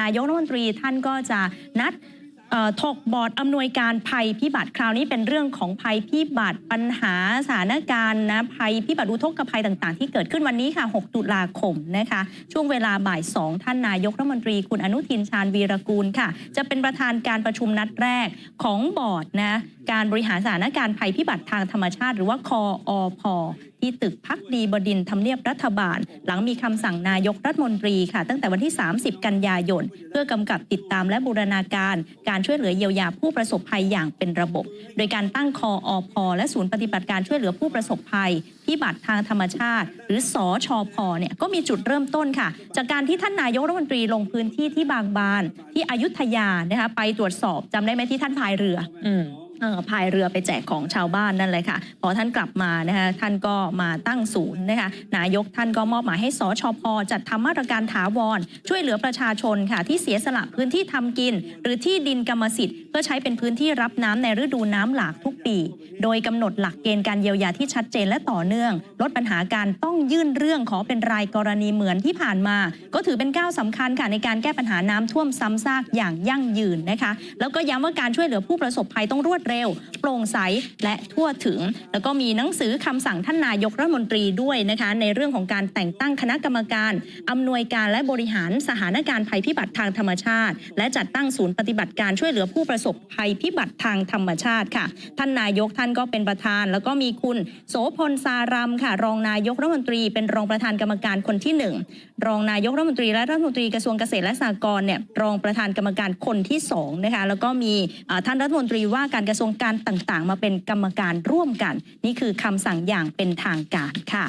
นายกรัฐมนตรีท่านก็จะนัดถกบอร์ดอำนวยการภัยพิบัติคราวนี้เป็นเรื่องของภัยพิบัติปัญหาสถานการณ์นะภัยพิบัติอุทกภัยต่างๆ ที่เกิดขึ้นวันนี้ค่ะ 6 ตุลาคมนะคะ ช่วงเวลาบ่าย 2 ท่านนายกรัฐมนตรีคุณอนุทินชาญวีรกูลค่ะ จะเป็นประธานการประชุมนัดแรกของบอร์ดนะการบริหารสถานการณ์ภัยพิบัติทางธรรมชาติ หรือว่าคออพ ที่ตึกพักดีบดินทำเนียบรัฐบาล หลังมีคำสั่งนายกรัฐมนตรีค่ะ ตั้งแต่วันที่ 30 กันยายน เพื่อกำกับติดตามและบูรณาการ การช่วยเหลือเยียวยาผู้ประสบภัยอย่างเป็นระบบ โดยการตั้งคออพอและศูนย์ปฏิบัติการช่วยเหลือผู้ประสบภัยพิบัติทางธรรมชาติ หรือสอชอพเนี่ยก็มีจุดเริ่มต้นค่ะ จากการที่ท่านนายกรัฐมนตรีลงพื้นที่ที่บางบานที่อยุธยานะคะไปตรวจสอบจำได้ไหมที่ท่านพายเรืออืมเอ่อ พายเรือไปแจกของชาวบ้านนั่นเลยค่ะ พอท่านกลับมานะคะท่านก็มาตั้งศูนย์นะคะนายกท่านก็มอบหมายให้สชพจัดทำมาตรการถาวร ช่วยเหลือประชาชนค่ะ ที่เสียสละพื้นที่ทำกิน หรือที่ดินกรรมสิทธิ์ เพื่อใช้เป็นพื้นที่รับน้ำในฤดูน้ำหลากทุกปี โดยกำหนดหลักเกณฑ์การเยียวยาที่ชัดเจนและต่อเนื่อง ลดปัญหาการต้องยื่นเรื่องขอเป็นรายกรณีเหมือนที่ผ่านมา ก็ถือเป็นก้าวสำคัญค่ะในการแก้ปัญหาน้ำท่วมซ้ำซากอย่างยั่งยืนนะคะ แล้วก็ย้ำว่าการช่วยเหลือผู้ประสบภัยต้องรวดเร็วโปร่งใสและทั่วถึง แล้วก็มีหนังสือคำสั่งท่านนายกรัฐมนตรีด้วยนะคะ ในเรื่องของการแต่งตั้งคณะกรรมการอำนวยการและบริหารสถานการณ์ภัยพิบัติทางธรรมชาติ และจัดตั้งศูนย์ปฏิบัติการช่วยเหลือผู้ประสบภัยพิบัติทางธรรมชาติค่ะ ท่านนายกท่านก็เป็นประธาน แล้วก็มีคุณโสพลสารัมค่ะ รองนายกรัฐมนตรี เป็นรองประธานกรรมการคนที่หนึ่งรองนายกรัฐมนตรีและรัฐมนตรีกระทรวงเกษตรและสหกรณ์เนี่ยรองประธานกรรมการคนที่สองนะคะแล้วก็มีท่านรัฐมนตรีว่าการกระทรวงการต่างๆ มาเป็นกรรมการร่วมกัน นี่คือคำสั่งอย่างเป็นทางการค่ะ